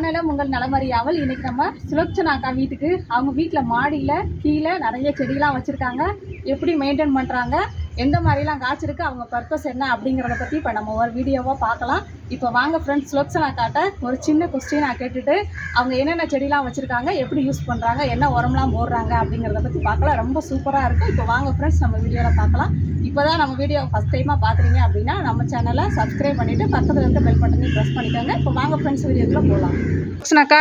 நானெல்லாம் உங்கள் நலமறியாமல் இன்னைக்கு நம்ம சுலோச்சனா அக்கா வீட்டுக்கு அவங்க வீட்டில் மாடியில் கீழே நிறைய செடியெலாம் வச்சுருக்காங்க. எப்படி மெயின்டைன் பண்ணுறாங்க எந்த மாதிரிலாம் காய்ச்சிருக்கு அவங்க பர்பஸ் என்ன அப்படிங்கிறத பற்றி இப்போ நம்ம ஒரு வீடியோவாக பார்க்கலாம். இப்போ வாங்க ஃப்ரெண்ட்ஸ் சுலோச்சனா காட்ட ஒரு சின்ன கொஸ்டினாக கேட்டுட்டு அவங்க என்னென்ன செடியெலாம் வச்சுருக்காங்க எப்படி யூஸ் பண்ணுறாங்க என்ன உரம்லாம் போடுறாங்க அப்படிங்கிறத பற்றி பார்க்கலாம். ரொம்ப சூப்பராக இருக்கும் இப்போ வாங்க ஃப்ரெண்ட்ஸ் நம்ம வீடியோவில் பார்க்கலாம். இப்போ தான் நம்ம வீடியோ ஃபஸ்ட் டைமாக பார்க்குறீங்க அப்படின்னா நம்ம சேனலை சப்ஸ்கிரைப் பண்ணிவிட்டு பக்கத்தில் இருக்க பெல் பட்டனையும் ப்ரெஸ் பண்ணிக்கோங்க. இப்போ வாங்க ஃப்ரெண்ட்ஸ் வீடியோக்குள்ளே போகலாம் கிருஷ்ணாக்கா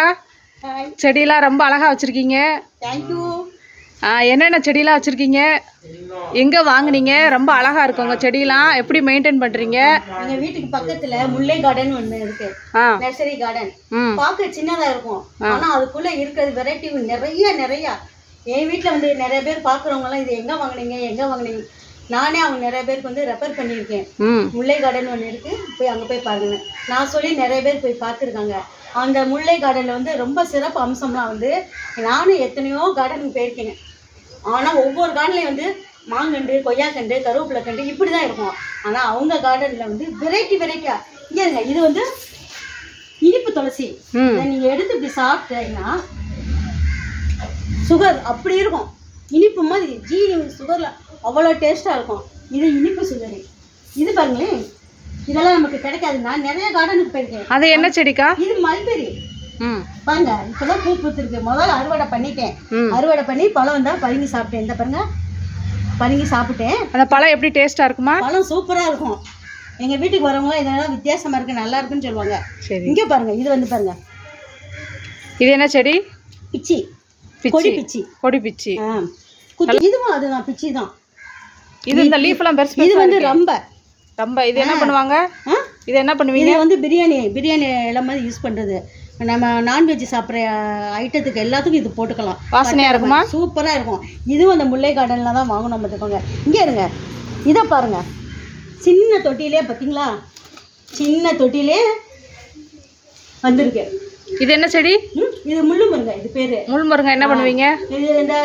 செடியெல்லாம் ரொம்ப அழகாக வச்சுருக்கீங்க. தேங்க்யூ என்னென்ன செடியெல்லாம் வச்சுருக்கீங்க? எங்கே வாங்குனீங்க? ரொம்ப அழகாக இருக்கு உங்கள் செடியெல்லாம். எப்படி மெயின்டைன் பண்ணுறீங்க எங்க வீட்டுக்கு பக்கத்துல முல்லை கார்டன் ஒண்ணு இருக்கு. நர்சரி கார்டன் பார்க்க சின்னதா இருக்கும். ஆனா அதுக்குள்ள இருக்கிறது வெரைட்டி நிறைய நிறைய. என் வீட்ல வந்து நிறைய பேர் பாக்குறவங்க எல்லாம் இது எங்க வாங்குனீங்க? எங்க வாங்குனீங்க? நானே அவங்க நிறைய பேருக்கு வந்து ரெஃபர் பண்ணியிருக்கேன். முல்லை கார்டன் ஒன்று இருக்கு. போய் அங்க போய் பாருங்க. நான் சொல்லி நிறைய பேர் போய் பார்த்துருக்காங்க. அந்த முல்லை கார்டன்ல வந்து ரொம்ப சிறப்பு அம்சம்லாம் வந்து நானும் எத்தனையோ கார்டனுக்கு போயிருக்கேன். ஆனா ஒவ்வொரு கார்டன்லையும் வந்து மாங்கண்டு கொய்யாக்கண்டு கருவேப்பிலை கண்டு இப்படி தான் இருக்கும். ஆனா அவங்க கார்டன்ல வந்து வெரைட்டி வெரைட்டியா இங்க இது வந்து இனிப்பு துளசி. இதை நீங்க எடுத்து இப்படி சாப்பிட்டீங்கன்னா சுகர் அப்படி இருக்கும். இனிப்பு மாதிரி ஜீனி சுகர்ல அவ்வளோ டேஸ்டா இருக்கும். இது இனிப்பு சுகர். இது பாருங்களேன் இதெல்லாம் நமக்கு கிடைக்காது நான் நிறைய கார்டனுக்கு போயிருக்கேன். அது என்ன செடிக்கா? இது மல்பெரி ம். பாருங்க இப்பதான் பூ பூத்திருக்கு. முதல்ல அறுவடை பண்ணிட்டேன். அறுவடை பண்ணி பழம் வந்தா பழுங்கி சாப்பிட்டேன். இந்த பாருங்க பழுங்கி சாப்பிட்டேன். அந்த பழம் எப்படி டேஸ்ட்டாக இருக்குமா? பழம் சூப்பரா இருக்கும். எங்க வீட்டுக்கு வரவங்க இதெல்லாம் வித்தியாசமா இருக்கு நல்லா இருக்குன்னு சொல்லுவாங்க. சரி. இங்க பாருங்க இது வந்து பாருங்க. இது என்ன செடி? பிச்சி. கொடி பிச்சி. கொடி பிச்சி. ஆ. இதுவும் அதுதான் பிச்சி தான். இது இந்த லீஃப்லாம் பெருசு இது வந்து ரொம்ப. ரொம்ப இது என்ன பண்ணுவாங்க? இது என்ன பண்ணுவீங்க? இது வந்து பிரியாணி பிரியாணி எல்லாம் மாதிரி யூஸ் பண்றது. நம்ம நான்வெஜ் சாப்பிட்ற ஐட்டத்துக்கு எல்லாத்துக்கும் இது போட்டுக்கலாம். வாசனையாக இருக்குமா? சூப்பரா இருக்கும். இதுவும் அந்த முல்லை கார்டன்ல தான் வாங்கணும் பார்த்துக்கோங்க. இங்க இருங்க. இதை பாருங்க. சின்ன தொட்டிலே பார்த்தீங்களா சின்ன தொட்டிலே வந்திருக்கு. இது என்ன செடி? இது முள்ளு முருங்கை இது பேரு. முள் முருங்கை என்ன பண்ணுவீங்க? இது இந்த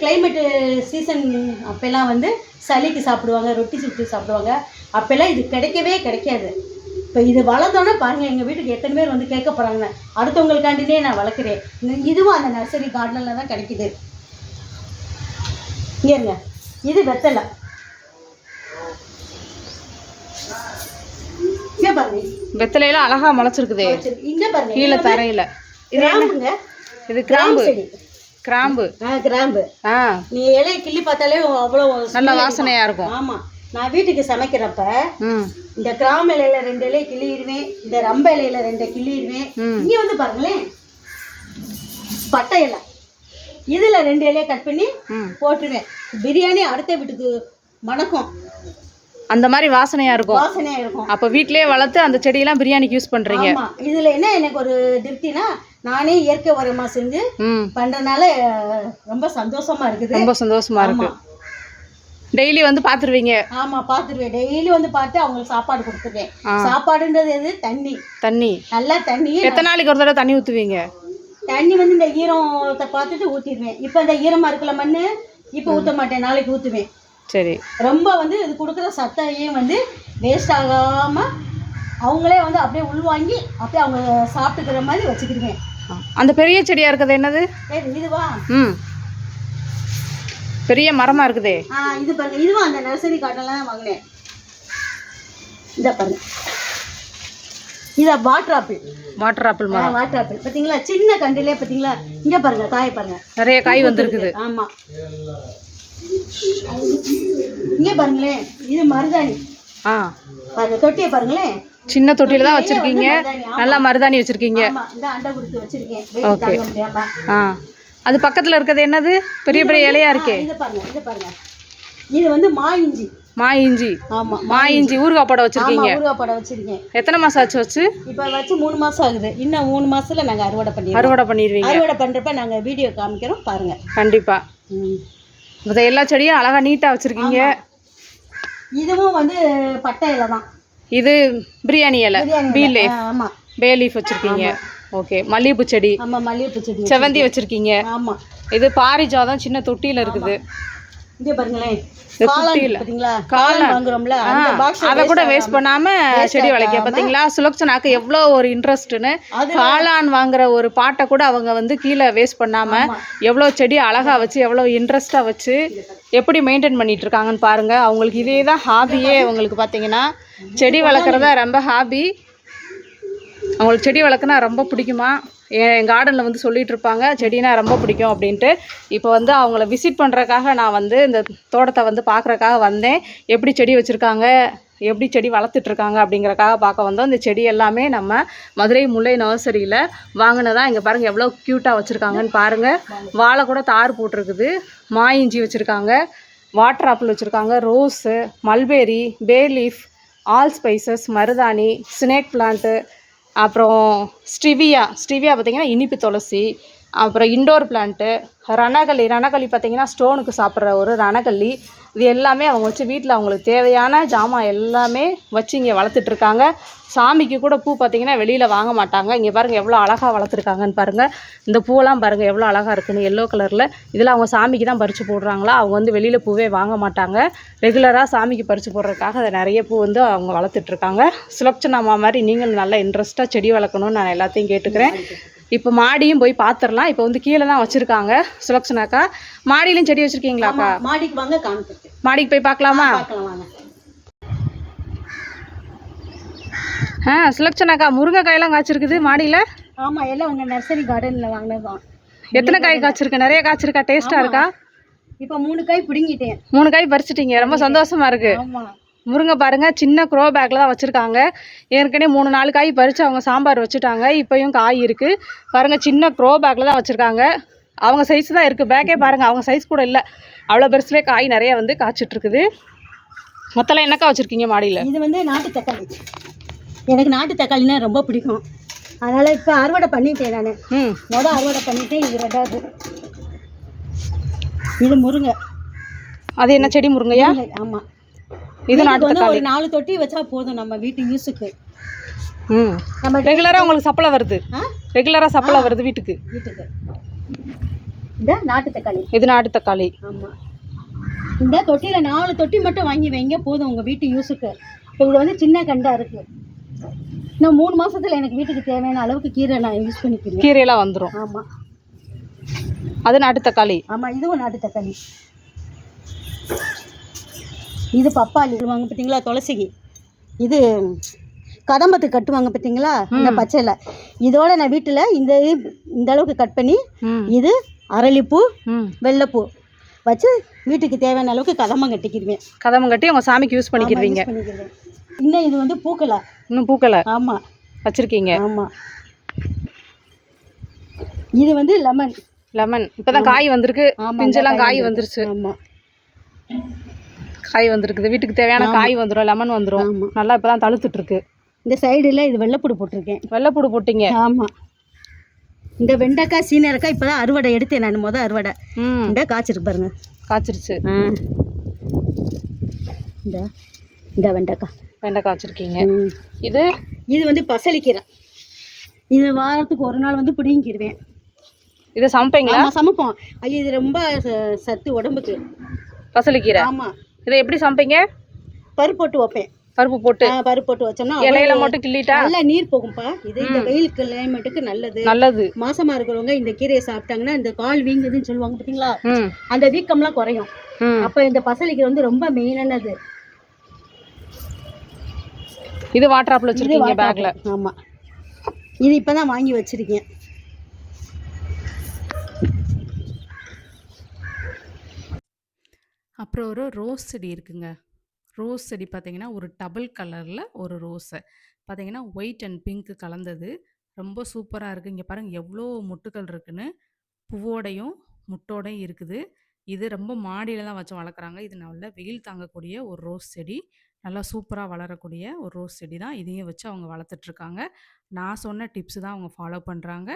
கிளைமேட்டு சீசன் அப்பெல்லாம் வந்து சளிக்கு சாப்பிடுவாங்க ரொட்டி சுட்டு சாப்பிடுவாங்க. அப்பெல்லாம் இது கிடைக்கவே கிடைக்காது. இப்போ இது வளர்ந்தோன்னே பாருங்கள் எங்கள் வீட்டுக்கு எத்தனை பேர் வந்து கேட்க போகிறாங்க அடுத்தவங்களுக்காண்டினே நான் வளர்க்குறேன். இதுவும் அந்த நர்சரி கார்டனில் தான் கிடைக்குது. இங்கே இருங்க. இது வெத்தலை. இங்கே பாருங்க. வெத்தலையெல்லாம் அழகா முளைச்சிருக்குதே. கீழே தரையில. கிராம்புங்க. இது கிராம்பு. கிராம்பு ஆ கிராம்பு. ஆ. நீ இலையை கிள்ளி பார்த்தாலே அவ்வளோ நல்ல வாசனையா இருக்கும். ஆமா. நான் வீட்டுக்கு சமைக்கிறப்ப இந்த கிராம இலையில ரெண்டு இலையை கிள்ளிடுவேன். இந்த ரம்ப இலையில ரெண்டை கிள்ளிடுவேன். இங்க வந்து பாருங்களேன். பட்டை இலை. இதுல ரெண்டு இலையை கட் பண்ணி போட்டுருவேன் பிரியாணி அடுத்த வீட்டுக்கு மணக்கும் அந்த மாதிரி வாசனையா இருக்கும். வாசனையா இருக்கும். அப்ப வீட்லயே வளர்த்து அந்த செடியெல்லாம் பிரியாணிக்கு யூஸ் பண்றீங்க. ஆமா. இதுல என்ன எனக்கு ஒரு திருப்தினா நானே இயற்கை உரமா செஞ்சு ம். பண்றதுனால அஹ், ரொம்ப சந்தோஷமா இருக்குது. ரொம்ப சந்தோஷமா இருக்கு. ஆமா. டெய்லி வந்து பாத்துருவீங்க. ஆமா பாத்துருவேன். டெய்லி வந்து பார்த்து அவங்களுக்கு சாப்பாடு கொடுத்துருவேன். சாப்பாடுன்றது எது? தண்ணி. தண்ணி. நல்லா தண்ணி. எத்தனை நாளைக்கு ஒரு தடவை தண்ணி ஊத்துவீங்க? தண்ணி வந்து இந்த ஈரத்தை பார்த்துட்டு ஊற்றிடுவேன் இப்போ இந்த ஈரமாக இருக்கல மண் இப்போ ஊற்ற மாட்டேன். நாளைக்கு ஊற்றுவேன் சரி. ரொம்ப வந்து இது கொடுக்குற சத்தையும் வந்து வேஸ்ட் ஆகாமல் அவங்களே வந்து அப்படியே உள்வாங்கி அப்படியே அவங்க சாப்பிட்டுக்கிற மாதிரி வச்சுக்கிடுவேன். அந்த பெரிய செடியா இருக்குது என்னது? இதுவா ம். பெரிய மரமா இருக்குதே. ஆ இது பாருங்க. இதுவும் அந்த நர்சரி கார்டன்லாம் தான் வாங்கினேன். இதை பாருங்க. இதை வாட்டர் ஆப்பிள் வாட்டர் ஆப்பிள் மரம். வாட்டர் ஆப்பிள் பார்த்தீங்களா? சின்ன கண்டிலே பார்த்தீங்களா? இங்கே பாருங்க காய பாருங்க. நிறைய காய் வந்திருக்குது. ஆமா. இங்க பாருங்களேன் இது மருதாணி. ஆ. பாருங்க தொட்டியை பாருங்களேன். சின்ன தொட்டில தான் வச்சிருக்கீங்க. நல்லா மருதாணி வச்சிருக்கீங்க. இந்த அண்டை கொடுத்து வச்சிருக்கேன். முடியாம. ஆ. அது பக்கத்துல இருக்கிறது என்னது? பெரிய பெரிய இலையா இருக்கே? இது பாருங்க இது பாருங்க. இது வந்து மா இஞ்சி. மா இஞ்சி. ஆமா மா இஞ்சி. ஊறுகாய் போட வச்சிருக்கீங்க. ஊறுகாய் படம் வச்சிருக்கேன். எத்தனை மாசம் ஆச்சு வச்சு? இப்ப வச்சு மூணு மாசம் ஆகுது. இன்னும் மூணு மாசத்துல நாங்க அறுவடை பண்ணிடுவோம் அறுவடை பண்ணிடுவீங்க. அறுவடை பண்றப்ப நாங்க வீடியோ காமிக்கிறோம் பாருங்க. கண்டிப்பா. மத்த எல்லா செடியும் அழகா நீட்டா வச்சிருக்கீங்க. இதுவும் வந்து பட்டை இலை தான். இது பிரியாணி இலை பீ. லீஃப். ஆ, ஆமா. பே லீஃப் வச்சிருக்கீங்க. ஓகே. மல்லிகைப்பூ செடி. ஆமா மல்லிகைப்பூ செடி செவந்தி வச்சிருக்கீங்க. ஆமா. இது பாரிஜாதம் சின்ன தொட்டியில இருக்குது. இங்க பாருங்களேன். அதை கூட வேஸ்ட் பண்ணாம செடி வளைக்க ஆகாம. பாத்தீங்களா சுலக்ஷனாக்கு எவ்வளோ ஒரு இன்ட்ரெஸ்ட்னு காளான் வாங்குற ஒரு பாட்டை கூட அவங்க வந்து கீழே வேஸ்ட் பண்ணாம எவ்வளோ செடி அழகா வச்சு எவ்வளோ இன்ட்ரெஸ்டா வச்சு எப்படி மெயின்டைன் பண்ணிட்டு இருக்காங்கன்னு பாருங்க. அவங்களுக்கு இதே தான் ஹாபியே அவங்களுக்கு பார்த்தீங்கன்னா செடி வளர்க்குறதா ரொம்ப ஹாபி அவங்களுக்கு செடி வளர்க்குனா ரொம்ப பிடிக்குமா? என் கார்டனில் வந்து சொல்லிகிட்டு இருப்பாங்க செடினா ரொம்ப பிடிக்கும் அப்படின்ட்டு. இப்போ வந்து அவங்கள விசிட் பண்ணுறக்காக நான் வந்து இந்த தோட்டத்தை வந்து பார்க்குறக்காக வந்தேன். எப்படி செடி வச்சுருக்காங்க எப்படி செடி வளர்த்துட்ருக்காங்க அப்படிங்கிறக்காக பார்க்க வந்தோம். இந்த செடி எல்லாமே நம்ம மதுரை முல்லை நர்சரியில் வாங்கினதான் இங்கே பாருங்கள் எவ்வளோ க்யூட்டாக வச்சுருக்காங்கன்னு பாருங்கள் வாழை கூட தார் போட்டிருக்குது மா இஞ்சி வச்சுருக்காங்க வாட்டர் ஆப்பிள் வச்சுருக்காங்க rose mulberry bay leaf all spices மருதாணி ஸ்னேக் பிளான்ட்டு அப்புறம் ஸ்டிவியா ஸ்டிவியா பார்த்திங்கன்னா இனிப்பு துளசி அப்புறம் இண்டோர் பிளான்ட்டு ரணகல்லி ரணகல்லி பார்த்தீங்கன்னா ஸ்டோனுக்கு சாப்பிட்ற ஒரு ரணகளி. இது எல்லாமே அவங்க வச்சு வீட்டில் அவங்களுக்கு தேவையான ஜாமான் எல்லாமே வச்சு இங்கே வளர்த்துட்ருக்காங்க சாமிக்கு கூட பூ பார்த்தீங்கன்னா வெளியில் வாங்க மாட்டாங்க. இங்கே பாருங்கள் எவ்வளோ அழகாக வளர்த்துருக்காங்கன்னு பாருங்கள் இந்த பூவெல்லாம் பாருங்கள் எவ்வளோ அழகாக இருக்குன்னு எல்லோ கலரில் இதில் அவங்க சாமிக்கு தான் பறித்து போடுறாங்களா? அவங்க வந்து வெளியில் பூவே வாங்க மாட்டாங்க. ரெகுலராக சாமிக்கு பறித்து போடுறதுக்காக அதை நிறைய பூ வந்து அவங்க வளர்த்துட்ருக்காங்க சுலக்ஷனாமா மாதிரி நீங்களும் நல்லா இன்ட்ரெஸ்ட்டாக செடி வளர்க்கணும்னு நான் எல்லாத்தையும் கேட்டுக்கிறேன். இப்போ மாடியும் போய் பார்த்துடலாம் இப்போ வந்து கீழே தான் வச்சுருக்காங்க. சுலக்ஷனாக்கா. மாடியிலும் செடி வச்சுருக்கீங்களாக்கா? மாடிக்கு வாங்க காமிச்சிருக்கு மாடிக்கு போய் பார்க்கலாமா? ஆ சுலக்ஷனாக்கா முருங்கைக்காயெல்லாம் காய்ச்சிருக்குது மாடியில்? ஆமா எல்லாம் உங்க நர்சரி கார்டன்ல வாங்கினதுதான். எத்தனை காய் காய்ச்சிருக்கு? நிறைய காய்ச்சிருக்கா? டேஸ்ட்டாக இருக்கா? இப்போ மூணு காய் பிடுங்கிட்டேன். மூணு காய் பறிச்சிட்டீங்க. ரொம்ப சந்தோஷமா இருக்கு. ஆமா. முருங்கை பாருங்க சின்ன க்ரோ பேக்கில் தான் வச்சுருக்காங்க. ஏற்கனவே மூணு நாலு காய் பறித்து அவங்க சாம்பார் வச்சுட்டாங்க. இப்போயும் காய் இருக்குது பாருங்கள் சின்ன க்ரோ பேக்கில் தான் வச்சுருக்காங்க. அவங்க சைஸ் தான் இருக்குது பேக்கே பாருங்கள் அவங்க சைஸ் கூட இல்லை. அவ்வளோ பெருசுலேயே காய் நிறைய வந்து காய்ச்சிட்டு இருக்குது மொத்தம் என்னக்கா வச்சுருக்கீங்க மாடியில்? இது வந்து நாட்டு தக்காளி. எனக்கு நாட்டு தக்காளினா ரொம்ப பிடிக்கும். அதனால இப்போ அறுவடை பண்ணிட்டேன் நான். ம். முத அறுவடை பண்ணிட்டேன் இது ரெண்டாவது. இது முருங்கை. அது என்ன செடி முருங்கையா? முருங்கை, ஆமா. இது நாட்டு தக்காளி ஒரு நாலு தொட்டி வச்சா போதும் நம்ம வீட்டு யூஸுக்கு. ம். நம்ம ரெகுலராக உங்களுக்கு சப்பளை வருது? ரெகுலராக சப்பளை வருது வீட்டுக்கு? வீட்டுக்கு. இந்த நாட்டு தக்காளி. இது நாட்டு தக்காளி. ஆமா. இந்த தொட்டியில நாலு தொட்டி மட்டும் வாங்கி வைங்க போதும் உங்க வீட்டு யூஸுக்கு. இப்போ இது வந்து சின்ன கண்டா இருக்கு. இன்னும் மூணு மாசத்துல எனக்கு வீட்டுக்கு தேவையான அளவுக்கு கீரை நான் யூஸ் பண்ணிக்கிறேன். கீரையெல்லாம் வந்துடும் ஆமா. அது நாட்டு தக்காளி. ஆமா இதுவும் நாட்டு தக்காளி. இது பப்பாளி வாங்க பார்த்தீங்களா துளசிக்கு. இது கதம்பத்து கட்டுவாங்க பார்த்தீங்களா இந்த பச்சையில. இதோட நான் வீட்டில் இந்த இந்த அளவுக்கு கட் பண்ணி இது அரளிப்பூ வெள்ளைப்பூ வச்சு வீட்டுக்கு தேவையான அளவுக்கு கதம்பம் கட்டிக்கிடுவேன் கதம்பம் கட்டி உங்கள் சாமிக்கு யூஸ் பண்ணிக்கிடுவீங்க இன்னும் இது வந்து பூக்கலை. இன்னும் பூக்களை ஆமா. வச்சிருக்கீங்க? ஆமா. இது வந்து லெமன் லெமன் இப்பதான் காய் வந்திருக்கு. பிஞ்செல்லாம் காய் வந்துருச்சு. ஆமா. காய் வந்திருக்குது. வீட்டுக்கு தேவையான காய் வந்துடும் லெமன் வந்துடும். நல்லா இப்பதான் தழுத்துட்டு இருக்கு இந்த சைடுல இது வெள்ளைப்பூடு போட்டிருக்கேன். வெள்ளைப்பூடு போட்டீங்க. ஆமா. இந்த வெண்டைக்காய் சீனரைக்காய் இப்பதான் அறுவடை எடுத்தேன் நான் முத அறுவடை. இந்த காய்ச்சிருக்கு பாருங்க. காய்ச்சிருச்சு. இந்த இந்த வெண்டைக்காய். வெண்டைக்காய் வச்சிருக்கீங்க. இது? இது வந்து பசலிக்கீரை. இது வாரத்துக்கு ஒரு நாள் வந்து பிடிங்கிடுவேன் இது சமைப்பீங்களா? சமைப்போம். ஐயோ இது ரொம்ப சத்து உடம்புக்கு. பசலிக்கீரை? ஆமா. இதை எப்படி சமைப்பீங்க? பருப்பு போட்டு வைப்பேன். பருப்பு போட்டு. பருப்பு போட்டு வச்சோம்னா இலையில மட்டும் கிள்ளிட்டா? நல்லா நீர் போகும்பா இது இந்த வெயில் கிளைமேட்டுக்கு நல்லது. நல்லது. மாசமா இருக்கிறவங்க இந்த கீரையை சாப்பிட்டாங்கன்னா இந்த கால் வீங்குதுன்னு சொல்லுவாங்க பாத்தீங்களா? அந்த வீக்கம்லாம் குறையும். அப்ப இந்த பசலிக்கீரை வந்து ரொம்ப மெயினானது. இது வாட்டர் ஆப்பிள் வச்சிருக்கீங்க பேக்ல. ஆமா. இது இப்பதான் வாங்கி வச்சிருக்கேன். அப்புறம் ஒரு ரோஸ் செடி இருக்குங்க. ரோஸ் செடி பார்த்தீங்கன்னா ஒரு டபுள் கலரில் ஒரு ரோஸு. பார்த்தீங்கன்னா ஒயிட் அண்ட் பிங்க் கலந்தது. ரொம்ப சூப்பராக இருக்குது இங்கே பாருங்கள் எவ்வளோ முட்டுக்கள் இருக்குன்னு. பூவோடையும் முட்டோடையும் இருக்குது. இது ரொம்ப மாடியில் தான் வச்சு வளர்க்குறாங்க இது நல்ல வெயில் தாங்கக்கூடிய ஒரு ரோஸ் செடி. நல்லா சூப்பராக வளரக்கூடிய ஒரு ரோஸ் செடி தான். இதையும் வச்சு அவங்க வளர்த்துட்ருக்காங்க. நான் சொன்ன டிப்ஸ் தான் அவங்க ஃபாலோ பண்ணுறாங்க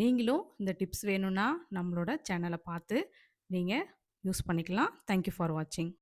நீங்களும் இந்த டிப்ஸ் வேணும்னா நம்மளோட சேனலை பார்த்து நீங்கள் யூஸ் பண்ணிக்கலாம். தேங்க்யூ ஃபார் வாட்சிங்